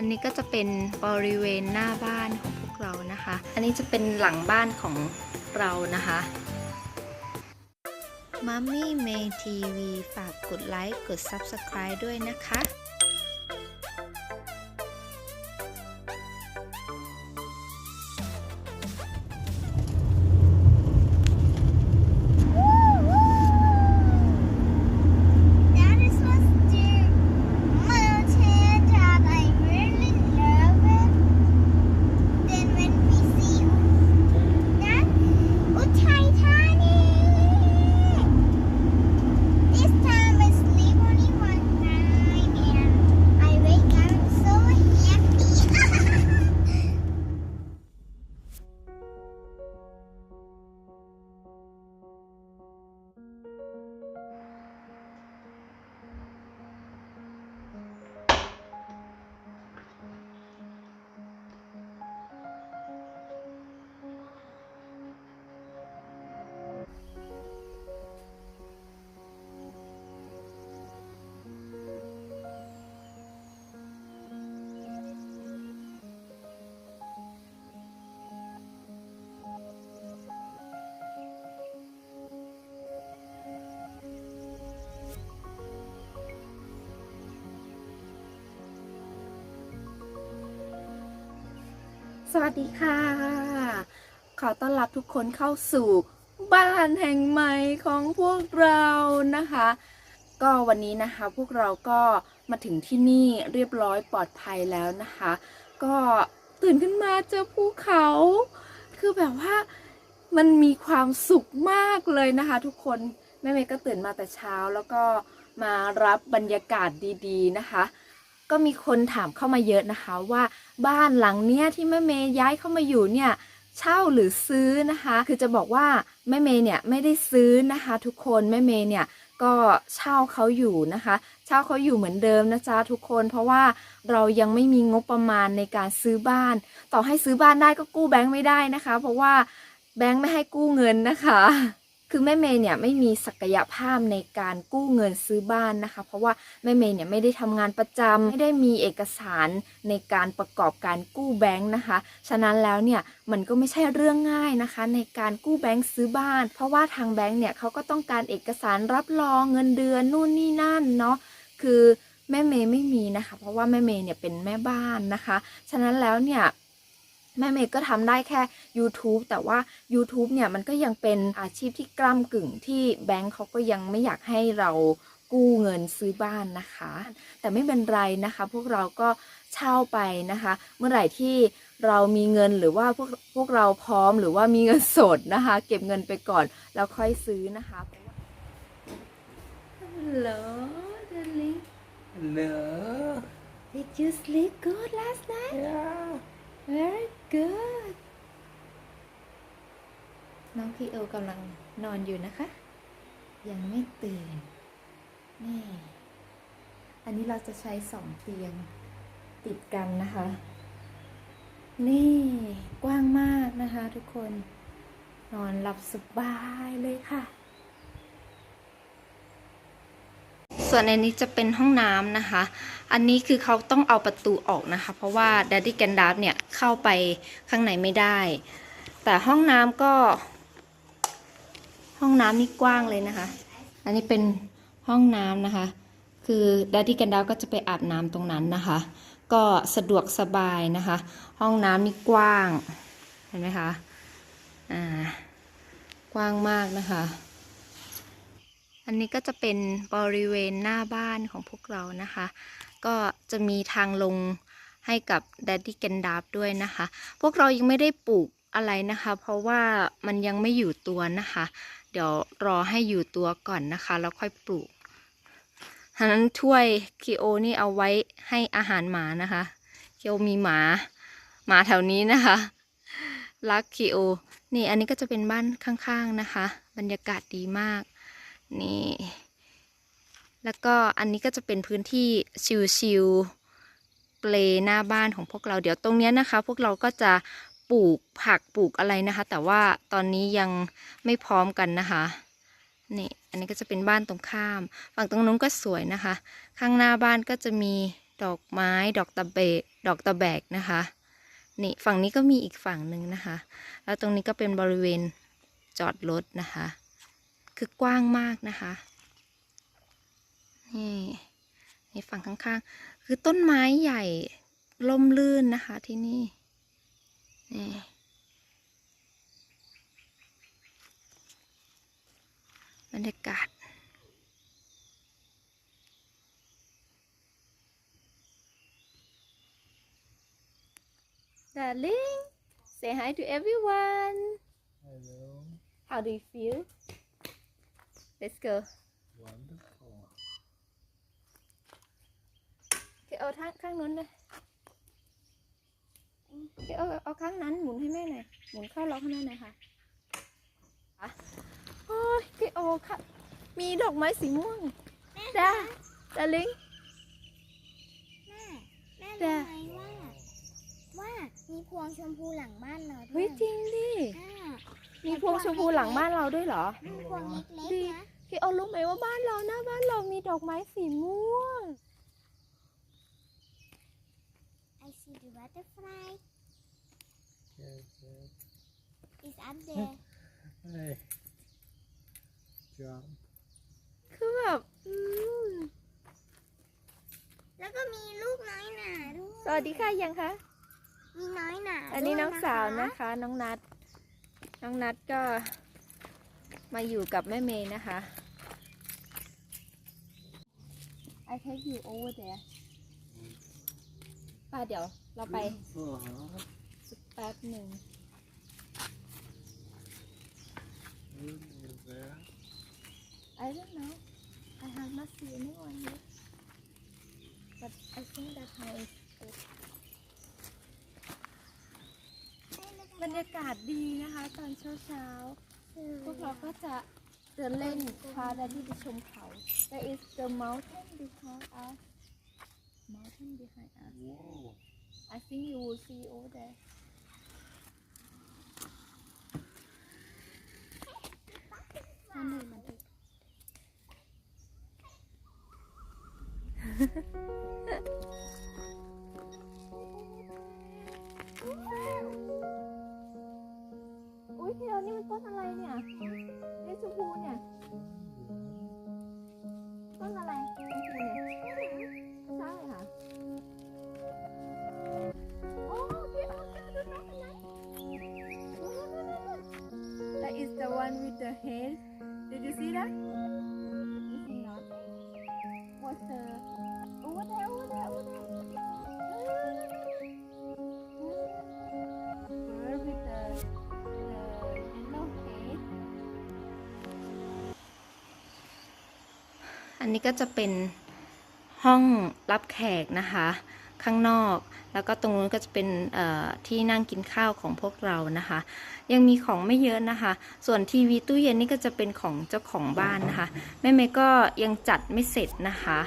อันนี้ก็จะเป็นบริเวณหน้าบ้านของพวกเรานะคะ อันนี้จะเป็นหลังบ้านของเรานะคะมัมมี่เมย์ทีวีฝากกดไลค์ กด Subscribe ด้วยนะคะ สวัสดีค่ะ ขอต้อนรับทุกคนเข้าสู่บ้านแห่งใหม่ของพวกเรานะคะ ก็วันนี้นะคะพวกเราก็มาถึงที่นี่เรียบร้อยปลอดภัยแล้วนะคะ ก็ตื่นขึ้นมาเจอภูเขา คือแบบว่ามันมีความสุขมากเลยนะคะ ทุกคนแม่เมย์ก็ตื่นมาแต่เช้าแล้วก็มารับบรรยากาศดี ๆ นะคะ ก็มีคนถามเข้ามาเยอะนะคะว่าบ้านหลังเนี้ยที่แม่เมย์ย้ายเข้ามาอยู่เนี่ยเช่าหรือซื้อนะคะ คือจะบอกว่าแม่เมย์เนี่ยไม่ได้ซื้อนะคะ ทุกคนแม่เมย์เนี่ยก็เช่าเขาอยู่นะคะ เช่าเขาอยู่เหมือนเดิมนะจ๊ะทุกคนเพราะว่าเรายังไม่มีงบประมาณในการซื้อบ้าน ต่อให้ซื้อบ้านได้ก็กู้แบงค์ไม่ได้นะคะ เพราะว่าแบงค์ไม่ให้กู้เงินนะคะ คือแม่เมย์เนี่ยไม่มีศักยภาพในการกู้เงินซื้อบ้านนะคะ เพราะว่าแม่เมย์เนี่ยไม่ได้ทำงานประจำไม่ได้มีเอกสารในการประกอบการกู้แบงค์นะคะ ฉะนั้นแล้วเนี่ยมันก็ไม่ใช่เรื่องง่ายนะคะ ในการกู้แบงค์ซื้อบ้าน เพราะว่าทางแบงค์เนี่ยเขาก็ต้องการเอกสารรับรองเงินเดือนนู่นนี่นั่นเนาะคือแม่เมย์ไม่มีนะคะ เพราะว่าแม่เมย์เนี่ยเป็นแม่บ้านนะคะ ฉะนั้นแล้วเนี่ย แม่เมย์ก็ทำได้แค่ YouTube แต่ว่า YouTube เนี่ยมันก็ยังเป็นอาชีพที่กล้ำกึ่งที่แบงค์เขาก็ยังไม่อยากให้เรากู้เงินซื้อบ้านนะคะ แต่ไม่เป็นไรนะคะ พวกเราก็เช่าไปนะคะ เมื่อไหร่ที่เรามีเงินหรือว่าพวกพวกเราพร้อมหรือว่ามีเงินสดนะคะ เก็บเงินไปก่อนแล้วค่อยซื้อนะคะฮัลโหล darling Hello. did you sleep good last night Yeah. Very good น้องพี่เอกำลังนอนอยู่นะคะ ยังไม่ตื่น นี่ อันนี้เราจะใช้สองเตียงติดกันนะคะ นี่กว้างมากนะคะทุกคน นอนหลับสบายเลยค่ะ ส่วนอันนี้จะเป็นห้องน้ำนะคะ อันนี้คือเขาต้องเอาประตูออกนะคะ เพราะว่า Daddy g a n d a r เนี่ยเข้าไปข้างในไม่ได้ แต่ห้องน้ำก็ ห้องน้ำนี่กว้างเลยนะคะ อันนี้เป็นห้องน้ำนะคะ คือ Daddy g a n d a r ก็จะไปอาบน้ำตรงนั้นนะคะ ก็สะดวกสบายนะคะ ห้องน้ำนี่กว้าง เห็นไหมคะ อ่า กว้างมากนะคะ อันนี้ก็จะเป็นบริเวณหน้าบ้านของพวกเรานะคะ ก็จะมีทางลงให้กับ Daddy g a n d a r ด้วยนะคะ พวกเรายังไม่ได้ปลูกอะไรนะคะ เพราะว่ามันยังไม่อยู่ตัวนะคะ เดี๋ยวรอให้อยู่ตัวก่อนนะคะ แล้วค่อยปลูกฉะนั้นถ้วยคิโอนี่เอาไว้ให้อาหารหมานะคะคิโอมีหมาหมาแถวนี้นะคะ รักคิโอ นี่อันนี้ก็จะเป็นบ้านข้างๆนะคะ บรรยากาศดีมาก นี่แล้วก็อันนี้ก็จะเป็นพื้นที่ชิวๆเปลหน้าบ้านของพวกเราเดี๋ยวตรงนี้นะคะ พวกเราก็จะปลูกผักปลูกอะไรนะคะ แต่ว่าตอนนี้ยังไม่พร้อมกันนะคะนี่อันนี้ก็จะเป็นบ้านตรงข้าม ฝั่งตรงนู้นก็สวยนะคะ ข้างหน้าบ้านก็จะมีดอกไม้ ดอกตะเบะดอกตะแบกนะคะนี่ฝั่งนี้ก็มีอีกฝั่งหนึ่งนะคะ แล้วตรงนี้ก็เป็นบริเวณจอดรถนะคะ คือกว้างมากนะคะ นี่นี่ฝั่งข้างๆ คือต้นไม้ใหญ่ล่มลื่นนะคะที่นี่ นี่บรรยากาศ Darling say hi to everyone Hello. How do you feel Let's go Wonderful. คือเอาทางข้างนู้นเลยคือเอาเอาข้างนั้นหมุนให้แม่หน่อย หมุนเข้าล็อกให้แม่หน่อยค่ะอะโอ้ยคือโอค่ะ มีดอกไม้สีม่วงจ้าดาลิงแม่แม่แต่รู้ไหมว่า ว่ามีพวงชมพูหลังบ้านเราด้วเฮ้ยยจริงดิอ่า มีพวงชมพูหลังบ้านเราด้วยเหรอ มีพวงเล็กดีๆนะคือเอารู้ไหมว่าบ้านเราหน้าบ้านเรามีดอกไม้สีม่วง I see the butterfly Yes, yes. is up there Hey. Jump. คือแบบอืมแล้วก็มีลูกน้อยหนาด้วย สวัสดีค่ะยังคะ มีน้อยหนาอันนี้ด้วยน้องสาวคนะคะ น้องนัด น้องนัดก็มาอยู่กับแม่เมย์นะคะ I take you over there ป้าเดี๋ยวเราไปสักแป๊บหนึ่ง Who is there? I don't know I have not seen anyone yet but I think that house is บ รรยากาศดีนะคะ ตอนเช้าเช้าๆพวกเราก็จะเดินเล่นพาแดดดี้ไปชมเขา There is the mountain behind us mountain behind us Whoa. I think you will see over there อุ้ยเดี๋ยวนี่มันต้นอะไรเนี่ยนี่ชมพูเนี่ย ต้นอะไรชมพูเนี่ยใช่ค่ะ โอ้พี่ออาแกดูนะนะ That is the one with the head Did you see that? อันนี้ก็จะเป็นห้องรับแขกนะคะ ข้างนอกแล้วก็ตรงนู้นก็จะเป็นที่นั่งกินข้าวของพวกเรานะคะ ยังมีของไม่เยอะนะคะ ส่วนทีวีตู้เย็นนี่ก็จะเป็นของเจ้าของบ้านนะคะแม่เมย์ก็ยังจัดไม่เสร็จนะคะ